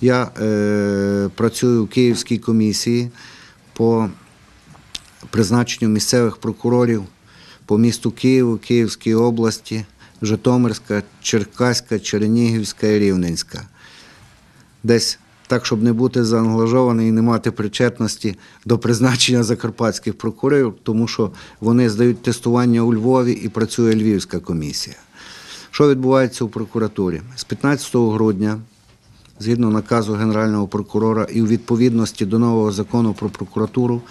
Я е, працюю в Київській комісії по призначенню місцевих прокурорів по місту Києву, Київській області, Житомирська, Черкаська, Чернігівська і Рівненська. Десь так, щоб не бути заангажований і не мати причетності до призначення закарпатських прокурорів, тому що вони здають тестування у Львові і працює Львівська комісія. Що відбувається у прокуратурі? З 15 грудня, згідно наказу Генерального прокурора і у відповідності до нового закону про прокуратуру,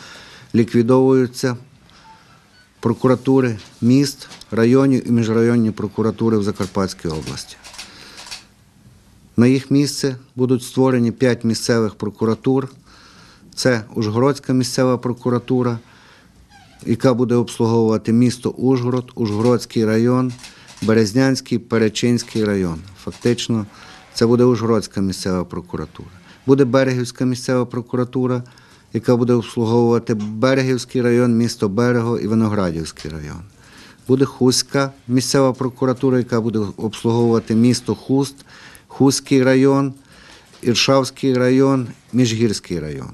ліквідовуються прокуратури міст, районів і міжрайонні прокуратури в Закарпатській області. На їх місце будуть створені п'ять місцевих прокуратур. Це Ужгородська місцева прокуратура, яка буде обслуговувати місто Ужгород, Ужгородський район, Березнянський, Перечинський район. Фактично, це буде Ужгородська місцева прокуратура. Буде Берегівська місцева прокуратура, яка буде обслуговувати Берегівський район, місто Берего і Виноградівський район. Буде Хуська місцева прокуратура, яка буде обслуговувати місто Хуст, Хустський район, Іршавський район, Міжгірський район.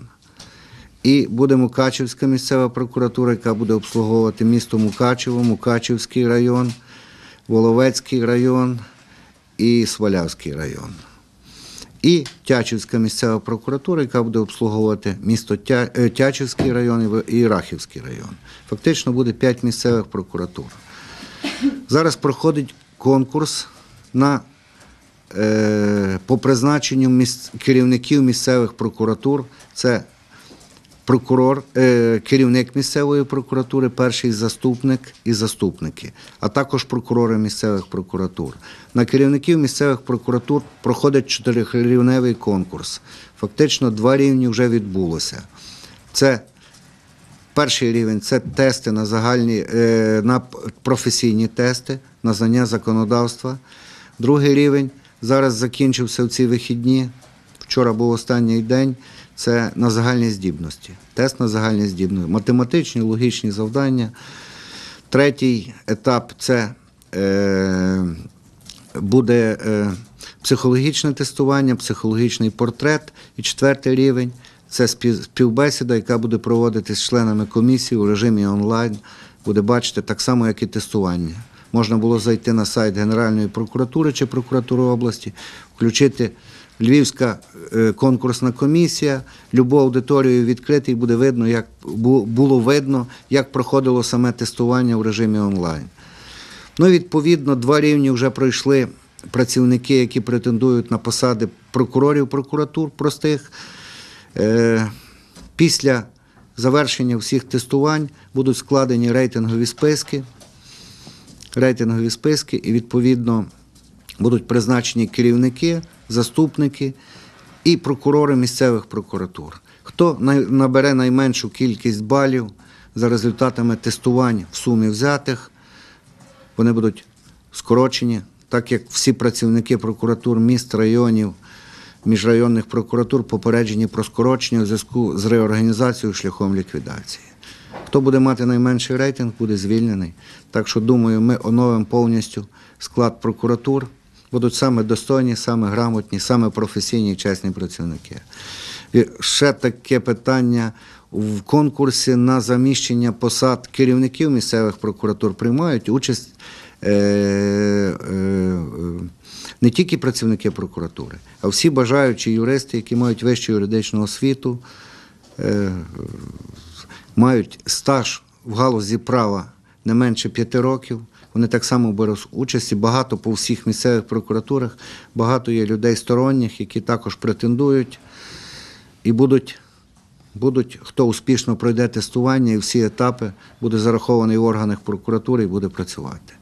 І буде Мукачівська місцева прокуратура, яка буде обслуговувати місто Мукачево, Мукачівський район, Воловецький район і Свалявський район. І Тячівська місцева прокуратура, яка буде обслуговувати місто е, Тячівський район і Рахівський район. Фактично буде п'ять місцевих прокуратур. Зараз проходить конкурс на, е, по призначенню міс- керівників місцевих прокуратур. Це прокурор, е, керівник місцевої прокуратури, перший заступник і заступники, а також прокурори місцевих прокуратур. На керівників місцевих прокуратур проходить чотирирівневий конкурс. Фактично два рівні вже відбулося. Це Перший рівень це тести на загальні е, на професійні тести, на знання законодавства. Другий рівень зараз закінчився в ці вихідні. Вчора був останній день. Це на загальні здібності. Тест на загальні здібності, математичні, логічні завдання. Третій етап це е, буде е, психологічне тестування, психологічний портрет. І четвертий рівень це співбесіда, яка буде проводитися з членами комісії у режимі онлайн. Буде бачити так само, як і тестування. Можна було зайти на сайт Генеральної прокуратури чи прокуратури області, включити Львівська е, конкурсна комісія, любу аудиторію відкрити, і буде видно, як було видно, як проходило саме тестування в режимі онлайн. Ну, відповідно, два рівні вже пройшли працівники, які претендують на посади прокурорів прокуратур простих. Е, Після завершення всіх тестувань будуть складені рейтингові списки. Рейтингові списки, і відповідно будуть призначені керівники, заступники і прокурори місцевих прокуратур. Хто набере найменшу кількість балів за результатами тестувань в сумі взятих, вони будуть скорочені, так як всі працівники прокуратур міст, районів, міжрайонних прокуратур попереджені про скорочення у зв'язку з реорганізацією шляхом ліквідації. Хто буде мати найменший рейтинг, буде звільнений. Так що, думаю, ми оновимо повністю склад прокуратур. Будуть саме достойні, саме грамотні, саме професійні і чесні працівники. І ще таке питання. В конкурсі на заміщення посад керівників місцевих прокуратур приймають участь е, е, е, не тільки працівники прокуратури, а всі бажаючі юристи, які мають вищу юридичну освіту, е, мають стаж в галузі права не менше п'яти років. Вони так само беруть участь багато по всіх місцевих прокуратурах. Багато є людей сторонніх, які також претендують і будуть, будуть хто успішно пройде тестування і всі етапи, буде зарахований в органах прокуратури і буде працювати.